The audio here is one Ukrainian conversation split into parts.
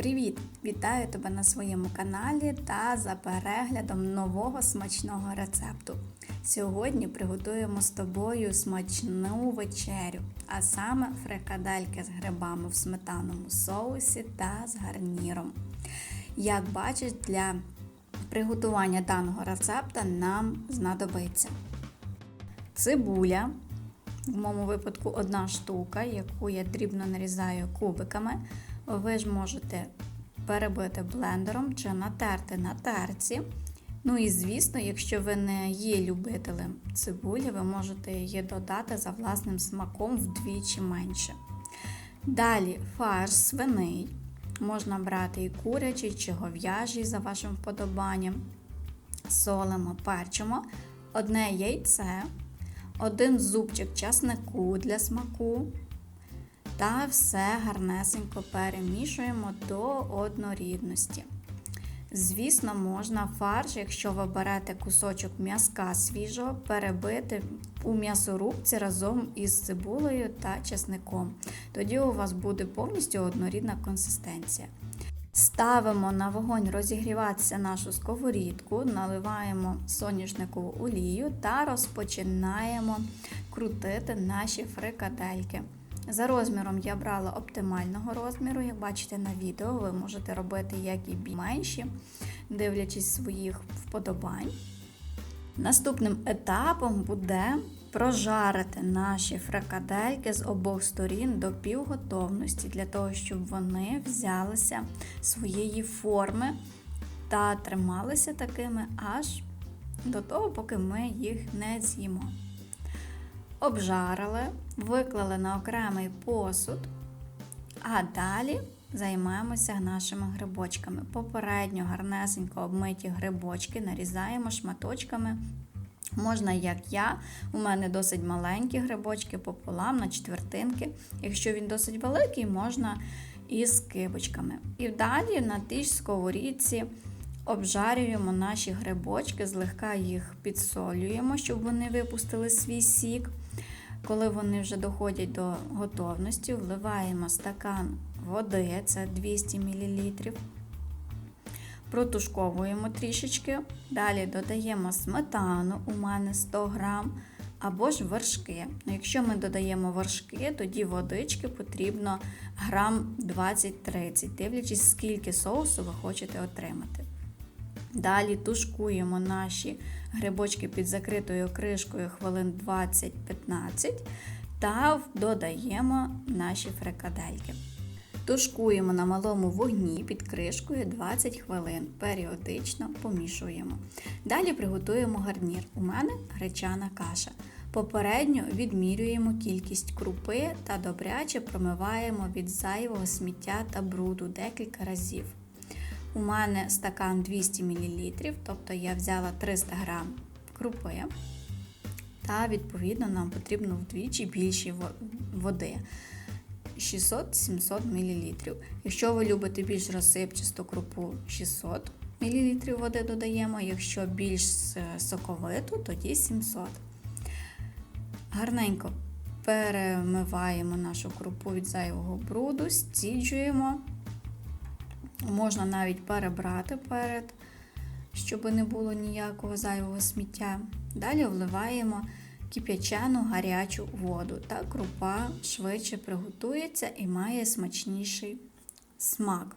Привіт! Вітаю тебе на своєму каналі та за переглядом нового смачного рецепту. Сьогодні приготуємо з тобою смачну вечерю, а саме фрикадельки з грибами в сметаному соусі та з гарніром. Як бачиш, для приготування даного рецепта нам знадобиться цибуля, в моєму випадку одна штука, яку я дрібно нарізаю кубиками. Ви ж можете перебити блендером чи натерти на терці. Ну і, звісно, якщо ви не є любителем цибулі, ви можете її додати за власним смаком вдвічі менше. Далі фарш свиний. Можна брати і курячий, чи гов'яжий за вашим вподобанням. Солимо, перчимо, одне яйце, один зубчик часнику для смаку. Та все гарнесенько перемішуємо до однорідності. Звісно, можна фарш, якщо ви берете кусочок м'язка свіжого, перебити у м'ясорубці разом із цибулею та чесником. Тоді у вас буде повністю однорідна консистенція. Ставимо на вогонь розігріватися нашу сковорідку, наливаємо соняшникову олію та розпочинаємо крутити наші фрикадельки. За розміром я брала оптимального розміру, як бачите на відео, ви можете робити як і менші, дивлячись своїх вподобань. Наступним етапом буде прожарити наші фрикадельки з обох сторін до півготовності, для того, щоб вони взялися своєї форми та трималися такими аж до того, поки ми їх не з'їмо обжарили, виклали на окремий посуд, а далі займаємося нашими грибочками. Попередньо гарнесенько обмиті грибочки нарізаємо шматочками. Можна, як я, у мене досить маленькі грибочки пополам на четвертинки. Якщо він досить великий, можна із кибочками. І далі на тій ж сковорідці обжарюємо наші грибочки, злегка їх підсолюємо, щоб вони випустили свій сік. Коли вони вже доходять до готовності, вливаємо стакан води, це 200 мл. Протушковуємо трішечки. Далі додаємо сметану, у мене 100 г, або ж вершки. Ну, якщо ми додаємо вершки, тоді водички потрібно грам 20-30, дивлячись, скільки соусу ви хочете отримати. Далі тушкуємо наші грибочки під закритою кришкою хвилин 20-15 та додаємо наші фрикадельки. Тушкуємо на малому вогні під кришкою 20 хвилин, періодично помішуємо. Далі приготуємо гарнір. У мене гречана каша. Попередньо відмірюємо кількість крупи та добряче промиваємо від зайвого сміття та бруду декілька разів. У мене стакан 200 мл, тобто я взяла 300 г крупи, та, відповідно, нам потрібно вдвічі більше води 600-700 мл. Якщо ви любите більш розсипчасту крупу 600 мл води додаємо, якщо більш соковиту, тоді 700 Гарненько перемиваємо нашу крупу від зайвого бруду, стіджуємо. Можна навіть перебрати перед, щоб не було ніякого зайвого сміття. Далі вливаємо кип'ячену гарячу воду. та крупа швидше приготується і має смачніший смак.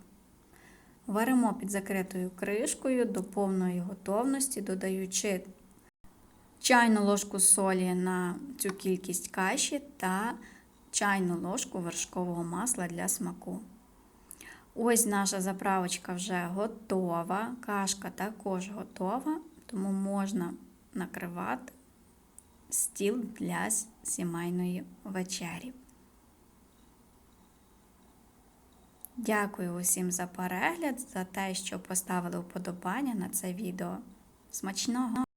Варимо під закритою кришкою до повної готовності, додаючи чайну ложку солі на цю кількість каші та чайну ложку вершкового масла для смаку. Ось наша заправочка вже готова. Кашка також готова, тому можна накривати стіл для сімейної вечері. Дякую усім за перегляд, за те, що поставили вподобання на це відео. Смачного!